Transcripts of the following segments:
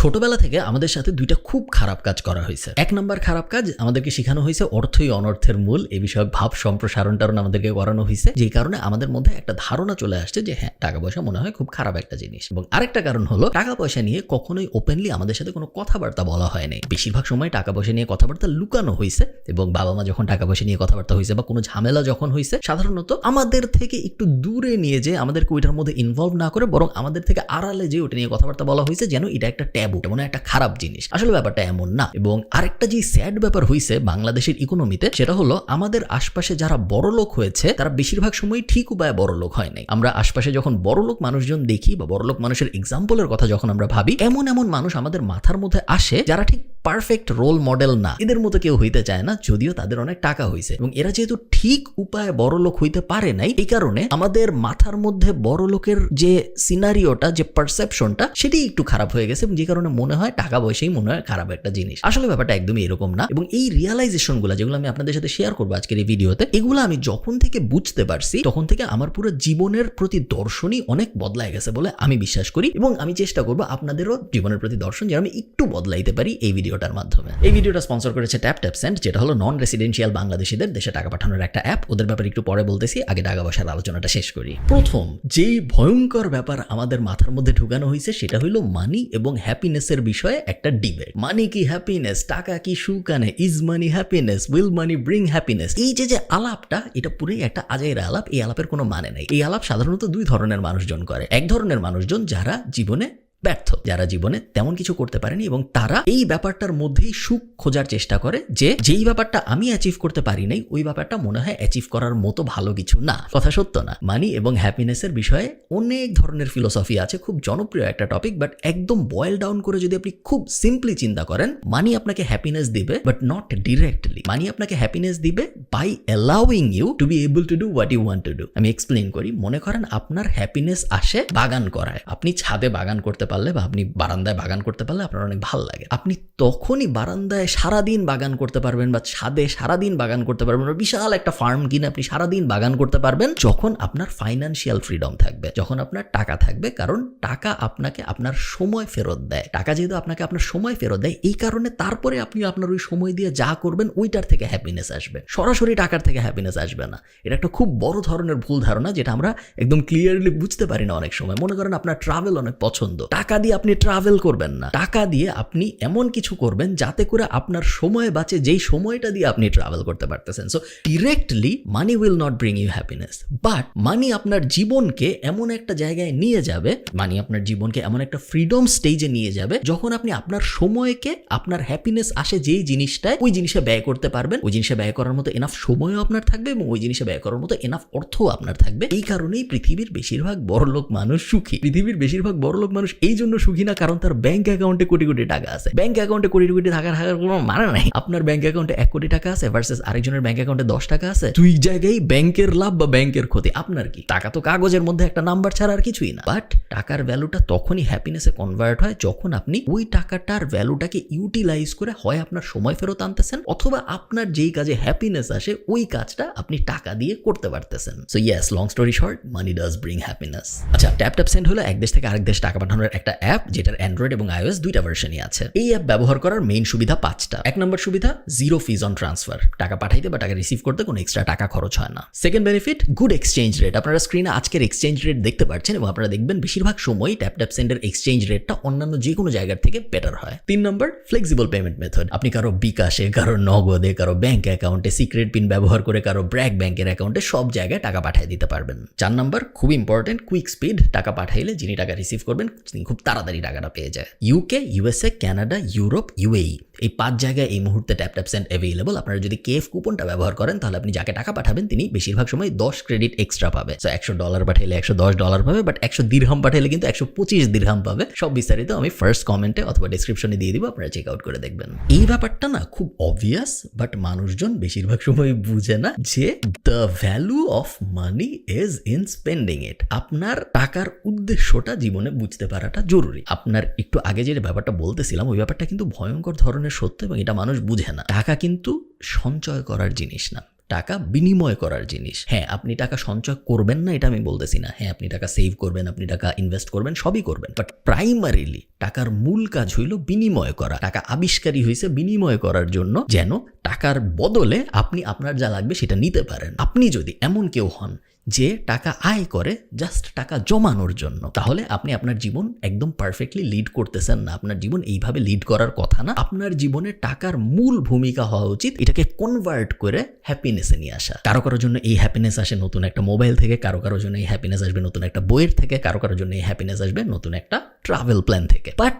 ছোটবেলা থেকে আমাদের সাথে দুইটা খুব খারাপ কাজ করা হয়েছে। এক নম্বর খারাপ কাজ আমাদেরকে শেখানো হয়েছে অর্থই অনর্থের মূল এই বিষয়ক ভাব সম্প্রসারণ টারণ আমাদেরকে করানো হয়েছে যেই কারণে আমাদের মধ্যে একটা ধারণা চলে আসছে যে হ্যাঁ টাকা পয়সা মনে হয় খুব খারাপ একটা জিনিস। এবং আরেকটা কারণ হলো, টাকা পয়সা নিয়ে কখনোই ওপেনলি আমাদের সাথে কোনো কথাবার্তা বলা হয়নি বেশিরভাগ সময় টাকা পয়সা নিয়ে কথাবার্তা লুকানো হয়েছে এবং বাবা মা যখন টাকা পয়সা নিয়ে কথাবার্তা হয়েছে বা কোনো ঝামেলা যখন হয়েছে, সাধারণত আমাদের থেকে একটু দূরে নিয়ে যে আমাদেরকে ওইটার মধ্যে ইনভলভ না করে বরং আমাদের থেকে আড়ালে যে ওটা নিয়ে কথাবার্তা বলা হয়েছে যেন এটা একটা ট্যাবু এমন একটা খারাপ জিনিস। আসলে ব্যাপারটা এমন না। এবং আরেকটা যে স্যাড ব্যাপার হয়েছে বাংলাদেশের ইকোনমিতে সেটা হলো আমাদের আশপাশে যারা বড় লোক হয়েছে, তারা বেশিরভাগ সময় ঠিক উপায়ে বড় লোক হয় নাই। আমরা আশপাশে যখন বড় লোক মানুষজন দেখি বা বড় লোক মানুষের এক্সাম্পলের কথা যখন আমরা ভাবি, এমন এমন মানুষ আমাদের মাথার মধ্যে আসে যারা ঠিক পারফেক্ট রোল মডেল না। এদের মতো কেউ হইতে চায় না, যদিও তাদের অনেক টাকা হয়েছে এবং এরা যেহেতু ঠিক উপায়ে বড় লোক হইতে পারে নাই, এই কারণে আমাদের মাথার মধ্যে বড় লোকের যে সিনারিওটা যে পারসেপশনটা সেটি একটু খারাপ হয়ে গেছে। এবং যে কারণে মনে হয় টাকা পয়সাই মনে হয় খারাপ একটা জিনিস। আসলে ব্যাপারটা একদমই এরকম না। এবং এই রিয়ালাইজেশনগুলো যেগুলো আমি আপনাদের সাথে শেয়ার করব আজকের এই ভিডিওতে, এগুলো আমি যখন থেকে বুঝতে পারছি, তখন থেকে আমার পুরো জীবনের প্রতি দর্শনই অনেক বদলায় গেছে বলে আমি বিশ্বাস করি। এবং আমি চেষ্টা করব আপনাদেরও জীবনের প্রতি দর্শন যেন আমি একটু বদলাইতে পারি এই ভিডিওটার মাধ্যমে। এই ভিডিওটা স্পন্সর করেছে ট্যাপ ট্যাপ সেন্ট যেটা হলো নন রেসিডেন্সিয়াল বাংলাদেশিদের দেশে টাকা পাঠানোর একটা অ্যাপ ওদের ব্যাপারে একটু পরে বলতেছি, আগে টাকা পয়সার আলোচনাটা শেষ করি। প্রথম, যেই ভয়ঙ্কর ব্যাপার আমাদের মাথার মধ্যে ঢুকানো হয়েছে, সেটা হলো মানি এবং হ্যাপিনেসের বিষয়ে একটা ডিবেট মানি কি হ্যাপিনেস টাকা কি সুখ আনে is money happiness will money bring happiness এই যে যে আলাপটা, এটা পুরোই একটা আজাইরা আলাপ, এই আলাপের কোনো মানে নেই। এই আলাপ সাধারণত দুই ধরনের মানুষজন করে। এক ধরনের মানুষজন যারা জীবনে ব্যর্থ, যারা জীবনে তেমন কিছু করতে পারেনি এবং তারা এই ব্যাপারটার মধ্যেই সুখ খোঁজার চেষ্টা করে যে যেই ব্যাপারটা আমি অ্যাচিভ করতে পারি নাই, ওই ব্যাপারটা মনে হয় অ্যাচিভ করার মতো ভালো কিছু না। কথা সত্য না। মানি এবং হ্যাপিনেসের বিষয়ে অনেক ধরনের ফিলোসফি আছে, খুব জনপ্রিয় একটা টপিক বাট একদম বয়েল ডাউন করে যদি আপনি খুব সিম্পলি চিন্তা করেন মানি আপনাকে হ্যাপিনেস দিবে বাট নট ডিরেক্টলি মানি আপনাকে হ্যাপিনেস দিবে by allowing you to be able to do what you want to do আমি এক্সপ্লেন করি। মনে করেন আপনার হ্যাপিনেস আসে বাগান করায়। আপনি ছাদে বাগান করতে পারলে বা আপনি বারান্দায় বাগান করতে পারলে আপনার অনেক ভালো লাগে। আপনি তখনই বারান্দায় সারাদিন বাগান করতে পারবেন বা ছাদে সারাদিন বাগান করতে পারবেন বা বিশাল একটা ফার্ম কিনে আপনি সারাদিন বাগান করতে পারবেন যখন আপনার ফাইন্যান্সিয়াল ফ্রিডম থাকবে, যখন আপনার টাকা থাকবে। কারণ টাকা আপনাকে আপনার সময় ফেরত দেয়। টাকা যেহেতু আপনাকে আপনার সময় ফেরত দেয়, এই কারণে তারপরে আপনি আপনার ওই সময় দিয়ে যা করবেন ওইটার থেকে হ্যাপিনেস আসবে। সরাসরি টাকার থেকে হ্যাপিনেস আসবে না। এটা একটা খুব বড় ধরনের ভুল ধারণা যেটা আমরা একদম ক্লিয়ারলি বুঝতে পারি না অনেক সময়। মনে করেন আপনার ট্রাভেল অনেক পছন্দ। টাকা দিয়ে আপনি ট্রাভেল করবেন না। টাকা দিয়ে আপনি এমন কিছু করবেন যাতে করে আপনার সময় বাঁচে, যেই সময়টা দিয়ে আপনি ট্রাভেল করতে পারতেছেন। So directly money will not bring you happiness but money আপনার জীবনকে এমন একটা জায়গায় নিয়ে যাবে মানি আপনার জীবনকে এমন একটা ফ্রিডম স্টেজে নিয়ে যাবে, যখন আপনি আপনার সময়কে, আপনার হ্যাপিনেস আসে যেই জিনিসটায়, ওই জিনিসে ব্যয় করতে পারবেন, ওই জিনিসে ব্যয় করার মতো এনাফ সময়ও আপনার থাকবে এবং ওই জিনিসে ব্যয় করার মতো এনাফ অর্থও আপনার থাকবে। এই কারণেই পৃথিবীর বেশিরভাগ বড়লোক মানুষ সুখী। পৃথিবীর বেশিরভাগ বড়লোক মানুষ এই জন্য সুখী না, কারণ তার ব্যাংক অ্যাকাউন্টে কোটি কোটি টাকা আছে। ব্যাংক অ্যাকাউন্টে কোটি কোটি টাকা থাকার কোনো মানে নাই। আপনার ব্যাংক অ্যাকাউন্টে এক কোটি টাকা আছে ভার্সেস আরেকজনের ব্যাংক অ্যাকাউন্টে দশ টাকা আছে। দুই জায়গায় ব্যাংকের লাভ বা ব্যাংকের ক্ষতি। আপনার কি? টাকা তো কাগজের মধ্যে একটা নাম্বার ছাড়া আর কিছুই না। বাট টাকার ভ্যালুটা তখনই হ্যাপিনেসে কনভার্ট হয় যখন আপনি ওই টাকাটার ভ্যালুটাকে ইউটিলাইজ করে হয় আপনার সময় ফেরত আনতেছেন, অথবা আপনার যেই কাজে হ্যাপিনেস আসে, ওই কাজটা আপনি টাকা দিয়ে করতে পারতেছেন। So yes long story short money does bring happiness আচ্ছা ট্যাপ ট্যাপ সেন্ড হলো, এক দেশ থেকে আরেক দেশ টাকা পাঠানোর একটা অ্যাপ যেটার অ্যান্ড্রয়েড এবং আইওএস দুইটা ভার্সনই আছে। এই অ্যাপ ব্যবহার করার মেইন সুবিধা পাঁচটা। এক নম্বর সুবিধা জিরো ফিজ অন ট্রান্সফার টাকা পাঠাইতে বা টাকা রিসিভ করতে কোনো এক্সট্রা টাকা খরচ হয় না। Second benefit good exchange rate আপনারা স্ক্রিনে আজকের এক্সচেঞ্জ রেট দেখতে পাচ্ছেন এবং আপনারা দেখবেন বেশিরভাগ সময় ট্যাপ ট্যাপ সেন্ডের এক্সচেঞ্জ রেটটা অন্যান্য যে কোনো জায়গার থেকে বেটার হয়। তিন নম্বর ফ্লেক্সিবল পেমেন্ট মেথড আপনি কারও বিকাশে, কারও নগদে, কারও ব্যাংক অ্যাকাউন্টে সিক্রেট পিন ব্যবহার করে কারও ব্র্যাক ব্যাংকের অ্যাকাউন্টে সব জায়গায় টাকা পাঠিয়ে দিতে পারবেন। চার নম্বর, খুব ইম্পর্টেন্ট কুইক স্পিড টাকা পাঠাইলে যিনি টাকা রিসিভ করবেন, তিনি খুব তাড়াতাড়ি টাকাটা পেয়ে যায়। UK USA Canada Europe UAE এই পাঁচ জায়গায় এই মুহূর্তে ট্যাপ ট্যাপ সেন্ড অ্যাভেলেবল আপনারা যদি কেএফ কুপনটা ব্যবহার করেন, তাহলে আপনি যাকে টাকা পাঠাবেন, তিনি বেশিরভাগ সময় দশ ক্রেডিট এক্সট্রা পাবে। সো একশো ডলার পাঠাইলে একশো দশ ডলার পাবে বাট একশো দীর্ঘম পাঠাইলে কিন্তু একশো পঁচিশ দীর্ঘম পাবে। সব বিস্তারিত আমি ফার্স্ট কমেন্টে অথবা ডিসক্রিপশনে দিয়ে দিব, আপনারা চেক আউট করে দেখবেন। এই ব্যাপারটা না খুব অবভিয়াস বাট মানুষজন বেশিরভাগ সময় বুঝে না যে the value of money is in spending it আপনার টাকার উদ্দেশ্যটা জীবনে বুঝতে পারাটা জরুরি। আপনার একটু আগে যে ব্যাপারটা বলতেছিলাম, ওই ব্যাপারটা কিন্তু ভয়ঙ্কর ধরনের সত্য এবং এটা মানুষ বুঝে না। টাকা কিন্তু সঞ্চয় করার জিনিস না। টাকা বিনিময় করার জিনিস। হ্যাঁ আপনি টাকা সঞ্চয় করবেন না, এটা আমি বলতেছি না। হ্যাঁ আপনি টাকা সেভ করবেন, আপনি টাকা ইনভেস্ট করবেন, সবই করবেন। বাট প্রাইমারিলি টাকার মূল কাজ হইল বিনিময় করা। টাকা আবিষ্কারী হয়েছে বিনিময় করার জন্য যেন টাকার বদলে আপনি আপনার যা লাগবে সেটা নিতে পারেন। আপনি যদি এমন কেউ হন যে টাকা আয় করে জাস্ট টাকা জমানোর জন্য। তাহলে আপনি আপনার জীবন একদম পারফেক্টলি লিড করতেছেন না। আপনার জীবন এইভাবে লিড করার কথা না। আপনার জীবনে টাকার মূল ভূমিকা হওয়া উচিত, এটাকে কনভার্ট করে হ্যাপিনেসে নিয়ে আসা। কারও কারোর জন্য এই হ্যাপিনেস আসে নতুন একটা মোবাইল থেকে, কারও কারোর জন্য এই হ্যাপিনেস আসবে নতুন একটা বইয়ের থেকে, কারও কারোর জন্য এই হ্যাপিনেস আসবে নতুন একটা ট্রাভেল প্ল্যান থেকে। বাট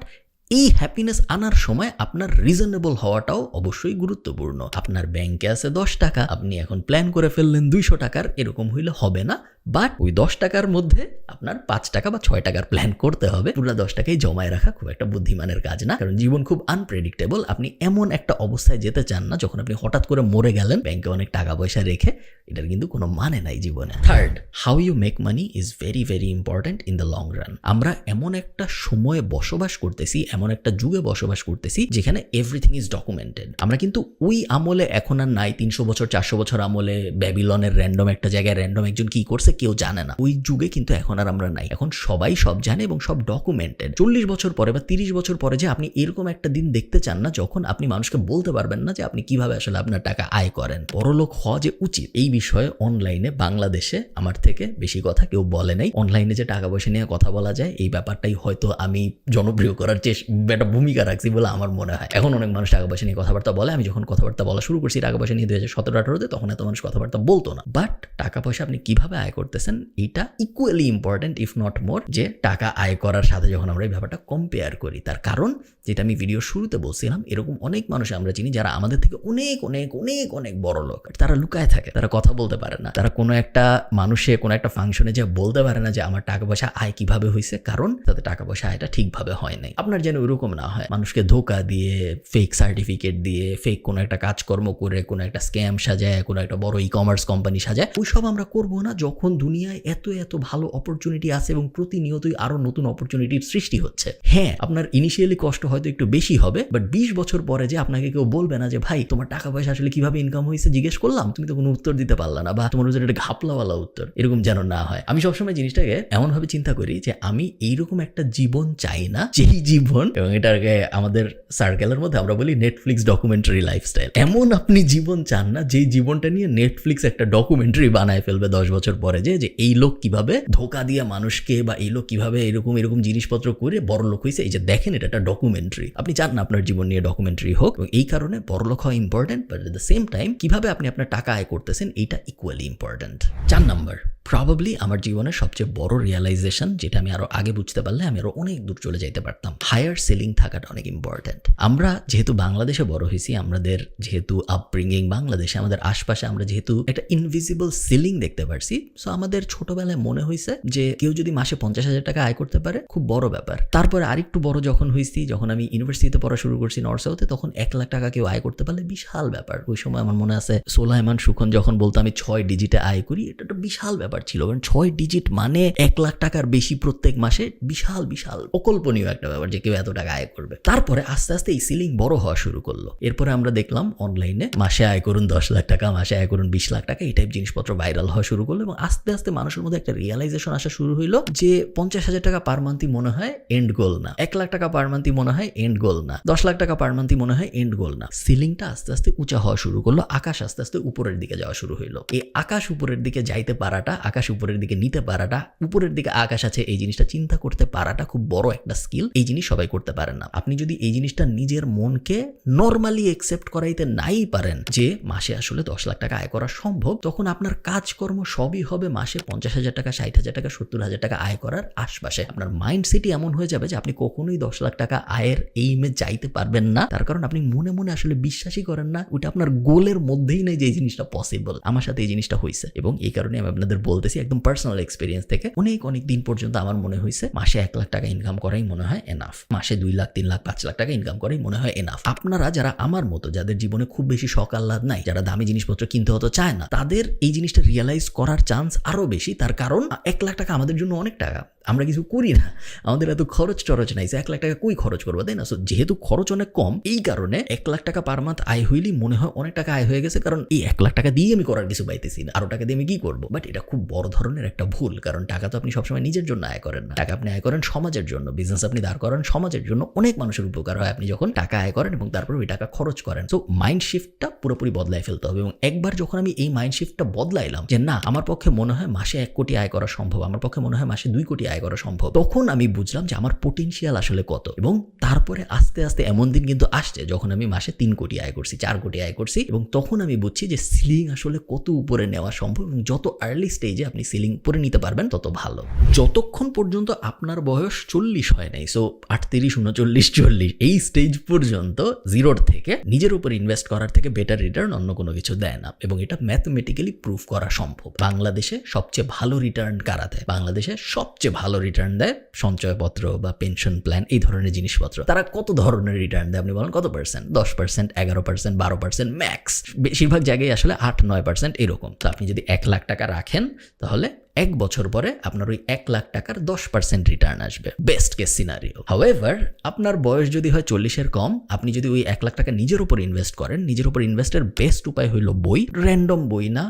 এই হ্যাপিনেস আনার সময় আপনার রিজনেবল হওয়াটাও অবশ্যই গুরুত্বপূর্ণ। আপনার ব্যাংকে আছে দশ টাকা, আপনি এখন প্ল্যান করে ফেললেন দুইশো টাকার, এরকম হইলে হবে না। বাট ওই দশ টাকার মধ্যে আপনার পাঁচ টাকা বা ছয় টাকার প্ল্যান করতে হবে। পুরো দশ টাকাই জমায় রাখা খুব একটা বুদ্ধিমানের কাজ না। কারণ জীবন খুব আনপ্রেডিক্টেবল আপনি এমন একটা অবস্থায় যেতে চান না, যখন আপনি হঠাৎ করে মরে গেলেন ব্যাংকে অনেক টাকা পয়সা রেখে, এটার কিন্তু কোনো মানে নাই জীবনে। Third how you make money is very very important in the long run আমরা এমন একটা সময়ে বসবাস করতেছি, এমন একটা যুগে বসবাস করতেছি, যেখানে এভরিথিং ইজ ডকুমেন্টেড আমরা কিন্তু ওই আমলে এখন আর নাই। তিনশো বছর, চারশো বছর আমলে ব্যাবিলনের র্যান্ডম একটা জায়গায় র্যান্ডম একজন কি করছে কেউ জানে না। ওই যুগে কিন্তু এখন আর আমরা নাই। এখন সবাই সব জানে এবং সব ডকুমেন্টেড চল্লিশ বছর পরে বা তিরিশ বছর পরে যে আপনি এরকম একটা দিন দেখতে চান না, যখন আপনি মানুষকে বলতে পারবেন না যে আপনি কীভাবে আসলে আপনার টাকা আয় করেন। বড়লোক হওয়া যে উচিত, এই বিষয়ে অনলাইনে বাংলাদেশে আমার থেকে বেশি কথা কেউ বলে নাই। অনলাইনে যে টাকা পয়সা নিয়ে কথা বলা যায়, এই ব্যাপারটাই হয়তো আমি জনপ্রিয় করার চেষ্টা একটা ভূমিকা রাখছি বলে আমার মনে হয়। এখন অনেক মানুষ টাকা পয়সা নিয়ে কথাবার্তা বলে। আমি যখন কথাবার্তা বলা শুরু করছি টাকা পয়সা নিয়ে দুই হাজার সতেরো আঠারোতে, তখন এত মানুষ কথাবার্তা বলতো না। বাট টাকা পয়সা আপনি কীভাবে আয় করতেছেন, এটা equally important if not more যে টাকা আয় করার সাথে যখন আমরা এই ব্যাপারটা কম্পেয়ার করি। তার কারণ, যেটা আমি ভিডিও শুরুতে বলছিলাম, এরকম অনেক মানুষ আমরা চিনি যারা আমাদের থেকে অনেক অনেক অনেক অনেক বড় লোক। তারা লুকায় থাকে, তারা কথা বলতে পারে না। তারা কোনো একটা মানুষে, কোনো একটা ফাংশনে যে বলতে পারে না যে, আমার টাকা পয়সা আয় কীভাবে হয়েছে কারণ, তাদের টাকা পয়সা আয়টা ঠিকভাবে হয় নাই। আপনার যেন ওইরকম না হয়, মানুষকে ধোকা দিয়ে ফেক সার্টিফিকেট দিয়ে ফেক কোনো একটা কাজকর্ম করে, কোনো একটা স্ক্যাম সাজায়, কোনো একটা বড় ই কমার্স কোম্পানি সাজায়, ওইসব আমরা করব না যখন দুনিয়ায় এত এত ভালো অপরচুনিটি আছে এবং প্রতিনিয়তই আরও নতুন অপরচুনিটির সৃষ্টি হচ্ছে। হ্যাঁ আপনার ইনিশিয়ালি কষ্ট হয়তো একটু বেশি হবে বাট বিশ বছর পরে যে আপনাকে কেউ বলবে না যে, ভাই, তোমার টাকা পয়সা আসলে কীভাবে ইনকাম হয়েছে? জিজ্ঞেস করলাম, তুমি তো কোনো উত্তর দিতে পারলা না, বা তোমার উত্তর একটা ঘাপলাওয়ালা উত্তর, এরকম যেন না হয়। আমি সবসময় জিনিসটাকে এমনভাবে চিন্তা করি যে, আমি এইরকম একটা জীবন চাই না, যেই জীবন, এবং এটাকে আমাদের সার্কেলের মধ্যে আমরা বলি নেটফ্লিক্স ডকুমেন্টারি লাইফস্টাইল এমন আপনি জীবন চান না, যেই জীবনটা নিয়ে নেটফ্লিক্স একটা ডকুমেন্টারি বানায় ফেলবে দশ বছর পরে। যে যে এই লোক কীভাবে ধোকা দিয়ে মানুষকে বা এই লোক কীভাবে এরকম এরকম জিনিসপত্র করে বড় লোক হয়েছে এই যে দেখেন এটা একটা ডকুমেন্টারি আপনি চান না আপনার জীবন নিয়ে ডকুমেন্টারি হোক এই কারণে বড় লোক হওয়া important but at the same time কীভাবে আপনি আপনার টাকা আয় করতেছেন, এইটা ইকুয়ালি ইম্পর্টেন্ট চার নাম্বার প্রবাবলি আমার জীবনের সবচেয়ে বড় রিয়েলাইজেশন যেটা আমি আরও আগে বুঝতে পারলে আমি আরও অনেক দূর চলে যাইতে পারতাম হায়ার সেলিং থাকাটা অনেক ইম্পর্টেন্ট আমরা যেহেতু বাংলাদেশে বড় হয়েছি, আমাদের যেহেতু আপব্রিঙ্গিং বাংলাদেশে, আমাদের আশপাশে আমরা যেহেতু একটা ইনভিজিবল সিলিং দেখতে পারছি সো আমাদের ছোটবেলায় মনে হয়েছে যে কেউ যদি মাসে পঞ্চাশ হাজার টাকা আয় করতে পারে, খুব বড় ব্যাপার। তারপরে আরেকটু বড় যখন হয়েছি যখন আমি ইউনিভার্সিটিতে পড়া শুরু করছি নর্থ সাউথে তখন এক লাখ টাকা কেউ আয় করতে পারলে বিশাল ব্যাপার। ওই সময় আমার মনে আছে, সোলাইমান সুখন যখন বলতো, আমি ছয় ডিজিটে আয় করি, এটা একটা বিশাল ব্যাপার ছিল। কারণ ছয় ডিজিট মানে এক লাখ টাকার বেশি প্রত্যেক মাসে বিশাল বিশাল, অকল্পনীয় একটা ব্যাপার যে কেউ এত টাকা আয় করবে। তারপরে আস্তে আস্তে এই সিলিং বড় হওয়া শুরু করল। এরপরে আমরা দেখলাম অনলাইনে মাসে আয় করুন দশ লাখ টাকা, মাসে আয় করুন বিশ লাখ টাকা, এই টাইপ জিনিসপত্র ভাইরাল হওয়া শুরু করল এবং আস্তে আস্তে আস্তে মানুষের মধ্যে একটা রিয়েলাইজেশন আসা শুরু হইল যে পঞ্চাশ হাজার টাকা পার মান্থই মনে হয় এন্ড গোল না। এক লাখ টাকা পার মান্থই মনে হয় এন্ড গোল না। দশ লাখ টাকা পার মান্থই মনে হয় এন্ড গোল না। সিলিংটা আস্তে আস্তে উঁচা হওয়া শুরু করল, আকাশ আস্তে আস্তে উপরের দিকে যাওয়া শুরু হইল। এই আকাশ উপরের দিকে যাইতে পারাটা, আকাশ উপরের দিকে নিতে পারাটা, উপরের দিকে আকাশ আছে, এই জিনিসটা চিন্তা করতে পারাটা খুব বড় একটা স্কিল এই জিনিস সবাই করতে পারেন না। আপনি যদি এই জিনিসটা নিজের মনকে নর্মালি একসেপ্ট করাইতে নাই পারেন যে মাসে আসলে দশ লাখ টাকা আয় করা সম্ভব, তখন আপনার কাজকর্ম সবই হবে মাসে পঞ্চাশ হাজার টাকা, ষাট হাজার টাকা, সত্তর হাজার টাকা আয় করার আশপাশে আপনার মাইন্ড সেটই এমন হয়ে যাবে যে আপনি কখনোই দশ লাখ টাকা আয়ের এইমে যাইতে পারবেন না। তার কারণ আপনি মনে মনে আসলে বিশ্বাসই করেন না ওটা আপনার গোলের মধ্যেই নেই যে এই জিনিসটা পসিবল আমার সাথে এই জিনিসটা হয়েছে এবং এই কারণে আমি আপনাদের বলতেছি একদম পার্সোনাল এক্সপিরিয়েন্স থেকে অনেক অনেক দিন পর্যন্ত আমার মনে হয়েছে মাসে এক লাখ টাকা ইনকাম করাই মনে হয় এনাফ মাসে দুই লাখ, তিন লাখ, পাঁচ লাখ টাকা ইনকাম করাই মনে হয় এনাফ আপনারা যারা আমার মতো, যাদের জীবনে খুব বেশি শখ আহ্লাদ নাই, যারা দামি জিনিসপত্র কিনতে হতো চায় না, তাদের এই জিনিসটা রিয়েলাইজ করার চান্স আরও বেশি তার কারণ এক লাখ টাকা আমাদের জন্য অনেক টাকা। আমরা কিছু করি না। আমাদের এত খরচ টরচ নাই। এক লাখ টাকা কই খরচ করব, তাই না? সো যেহেতু খরচ অনেক কম, এই কারণে এক লাখ টাকা পার মান্থ আয় হইলেই মনে হয় অনেক টাকা আয় হয়ে গেছে, কারণ এই এক লাখ টাকা দিয়ে আমি করার কিছু পাইতেছি না। আরও টাকা দিয়ে আমি কি করব? বাট এটা খুব বড় ধরনের একটা ভুল, কারণ টাকা তো আপনি সবসময় নিজের জন্য আয় করেন না। টাকা আপনি আয় করেন সমাজের জন্য। বিজনেস আপনি দাঁড় করেন সমাজের জন্য। অনেক মানুষের উপকার হয় আপনি যখন টাকা আয় করেন এবং তারপর ওই টাকা খরচ করেন। সো মাইন্ড শিফটটা পুরোপুরি বদলায় ফেলতে হবে এবং একবার যখন আমি এই মাইন্ড শিফটটা বদলাইলাম যে না, আমার পক্ষে মনে হয় মাসে এক কোটি আয় করা সম্ভব, আমার পক্ষে মনে হয় মাসে দুই কোটি আয় করা সম্ভব। তখন আমি বুঝলাম যে আমার পোটেনশিয়াল আসলে কত এবং তারপরে আস্তে আস্তে এমন দিন কিন্তু আসছে যখন আমি মাসে তিন কোটি আয় করছি, চার কোটি আয় করছি এবং তখন আমি বুঝছি যে সিলিং আসলে কত উপরে নেওয়া সম্ভব এবং যত আর্লি স্টেজে আপনি সিলিং উপরে নিতে পারবেন, তত ভালো। যতক্ষণ পর্যন্ত আপনার বয়স চল্লিশ হয় নাই সো আটত্রিশ, উনচল্লিশ, চল্লিশ, এই স্টেজ পর্যন্ত জিরোর থেকে নিজের উপর ইনভেস্ট করার থেকে বেটার রিটার্ন অন্য কোনো কিছু দেয় না এবং এটা ম্যাথমেটিক্যালি প্রুফ করা সম্ভব। বাংলাদেশে সবচেয়ে ভালো রিটার্ন কারা দেয়? বাংলাদেশে সবচেয়ে ভালো রিটার্ন দেয়, সঞ্চয়পত্র বা পেনশন প্ল্যান এই ধরনের জিনিসপত্র। তারা কত ধরনের রিটার্ন দেয় আপনি বলেন? কত পার্সেন্ট দশ পার্সেন্ট এগারো পার্সেন্ট বারো পার্সেন্ট ম্যাক্স বেশিরভাগ জায়গায় আসলে আট, নয় পার্সেন্ট এরকম। তো আপনি যদি এক লাখ টাকা রাখেন, তাহলে এক বছর পরে আপনার ওই এক লাখ টাকার দশ পার্সেন্ট রিটার্ন আসবে। বেস্ট কেস সিনারিও হাউএভার আপনার বয়স যদি হয় চল্লিশের কম, আপনি যদি ওই এক লাখ টাকা নিজের উপর ইনভেস্ট করেন, নিজের উপর ইনভেস্টের বেস্ট উপায় হইল বই। র্যান্ডম বই না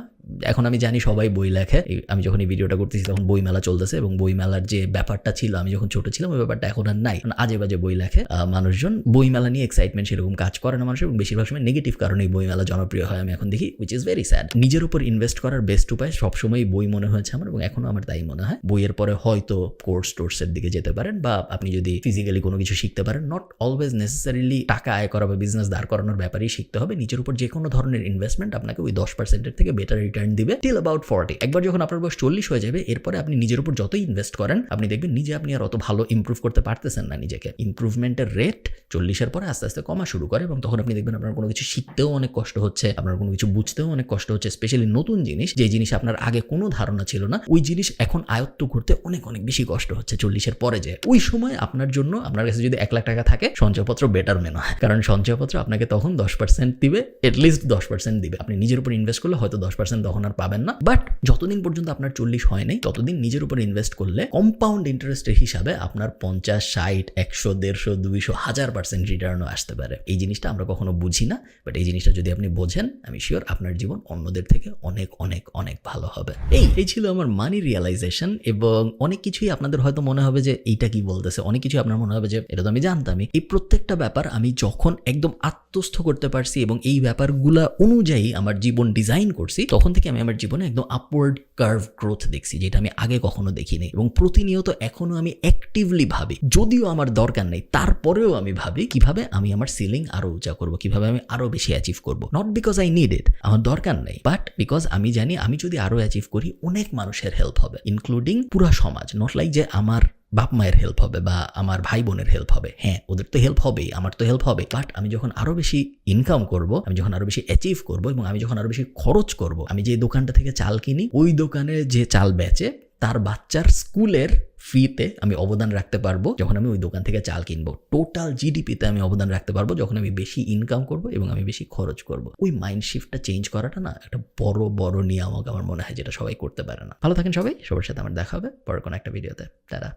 এখন আমি জানি সবাই বই লেখে। আমি যখন এই ভিডিওটা করতেছি তখন বই মেলা চলতেছে এবং বই মেলার যে ব্যাপারটা ছিল, আমি যখন ছোট ছিলাম, ওই ব্যাপারটা এখন আর নাই। আজে বাজে বই লেখে মানুষজন বই মেলা নিয়ে এক্সাইটমেন্ট সেরকম কাজ করে না মানুষ এবং বেশিরভাগ সময় নেগেটিভ কারণে বই মেলা জনপ্রিয় হয় আমি এখন দেখি উইচ ইজ ভেরি স্যাড নিজের উপর ইনভেস্ট করার বেস্ট উপায় সবসময় বই মনে হয়েছে আমার এবং এখনও আমার তাই মনে হয়। বইয়ের পরে হয়তো কোর্স টোর্সের দিকে যেতে পারেন বা আপনি যদি ফিজিক্যালি কোনো কিছু শিখতে পারেন নট অলওয়েজ নেসেসারিলি টাকা আয় করা বা বিজনেস দাঁড় করানোর ব্যাপারেই শিখতে হবে। নিজের উপর যে কোনো ধরনের ইনভেস্টমেন্ট আপনাকে ওই দশ পার্সেন্টের থেকে বেটার রিটার্ন দিবে টিল অ্যাবাউট ফর্টি একবার যখন আপনার বয়স চল্লিশ হয়ে যাবে, এরপরে আপনি নিজের উপর যতই ইনভেস্ট করেন, আপনি দেখবেন নিজে আপনি আর অত ভালো ইমপ্রুভ করতে পারতেছেন না নিজেকে। ইমপ্রুভমেন্টের রেট চল্লিশের পরে আস্তে আস্তে কমা শুরু করে এবং তখন আপনি দেখবেন আপনার কোনো কিছু শিখতেও অনেক কষ্ট হচ্ছে, আপনার কোনো কিছু বুঝতেও অনেক কষ্ট হচ্ছে স্পেশালি নতুন জিনিস, যে জিনিস আপনার আগে কোনো ধারণা ছিল না, ওই জিনিস এখন আয়ত্ত করতে অনেক অনেক বেশি কষ্ট হচ্ছে চল্লিশের পরে যে। ওই সময় আপনার জন্য আপনার কাছে যদি এক লাখ টাকা থাকে, সঞ্চয়পত্র বেটার মেন কারণ সঞ্চয়পত্র আপনাকে তখন দশ পার্সেন্ট দিবে এটলিস্ট দশ পার্সেন্ট দিবে। আপনি নিজের উপর ইনভেস্ট করলে হয়তো দশ পার্সেন্ট তখন আর পাবেন না। বাট যতদিন পর্যন্ত আপনার চল্লিশ হয় নাই, ততদিন নিজের উপর ইনভেস্ট করলে কম্পাউন্ড ইন্টারেস্টের হিসাবে আপনার পঞ্চাশ, ষাট, একশো, দেড়শো, দুইশো, হাজার পার্সেন্ট রিটার্নও আসতে পারে। এই জিনিসটা আমরা কখনো বুঝি না বাট এই জিনিসটা যদি আপনি বোঝেন, আমি শিওর আপনার জীবন অন্যদের থেকে অনেক অনেক অনেক ভালো হবে। এই এই ছিল আমার মানি রিয়েলাইজেশন এবং অনেক কিছুই আপনাদের হয়তো মনে হবে যে এইটা কি বলতেছে, অনেক কিছুই আপনার মনে হবে যে এটা তো আমি জানতামই। এই প্রত্যেকটা ব্যাপার আমি যখন একদম আত্মস্থ করতে পারছি এবং এই ব্যাপারগুলা অনুযায়ী আমার জীবন ডিজাইন করছি, তখন থেকে আমি আমার জীবনে একদম আপওয়ার্ড কার্ভ গ্রোথ দেখছি, যেটা আমি আগে কখনো দেখিনি। এবং প্রতিনিয়ত এখনও আমি অ্যাক্টিভলি ভাবি, যদিও আমার দরকার নেই, তারপরেও আমি ভাবি কীভাবে আমি আমার সিলিং আরও উঁচা করব, কীভাবে আমি আরও বেশি অ্যাচিভ করব। Not because I need it আমার দরকার নেই বাট বিকজ আমি জানি আমি যদি আরও অ্যাচিভ করি, অনেক মানুষের হেল্প হবে ইনক্লুডিং পুরা সমাজ। নট লাইক যে আমার বাপ মায়ের হেল্প হবে বা আমার ভাই বোনের হেল্প হবে। হ্যাঁ ওদের তো হেল্প হবেই, আমার তো হেল্প হবে। বাট আমি যখন আরও বেশি ইনকাম করব, আমি যখন আরও বেশি অ্যাচিভ করব এবং আমি যখন আরও বেশি খরচ করব, আমি যে দোকানটা থেকে চাল কিনি, ওই দোকানে যে চাল বেচে, তার বাচ্চার স্কুলের ফিতে আমি অবদান রাখতে পারব যখন আমি ওই দোকান থেকে চাল কিনবো। টোটাল জিডিপিতে আমি অবদান রাখতে পারব যখন আমি বেশি ইনকাম করব এবং আমি বেশি খরচ করব। ওই মাইন্ড শিফটটা চেঞ্জ করাটা না একটা বড় বড় নিয়ামক আমার মনে হয়, যেটা সবাই করতে পারে না। ভালো থাকেন সবাই, সবার সাথে আমার দেখা হবে। পরে কোনো একটা ভিডিওতে তারা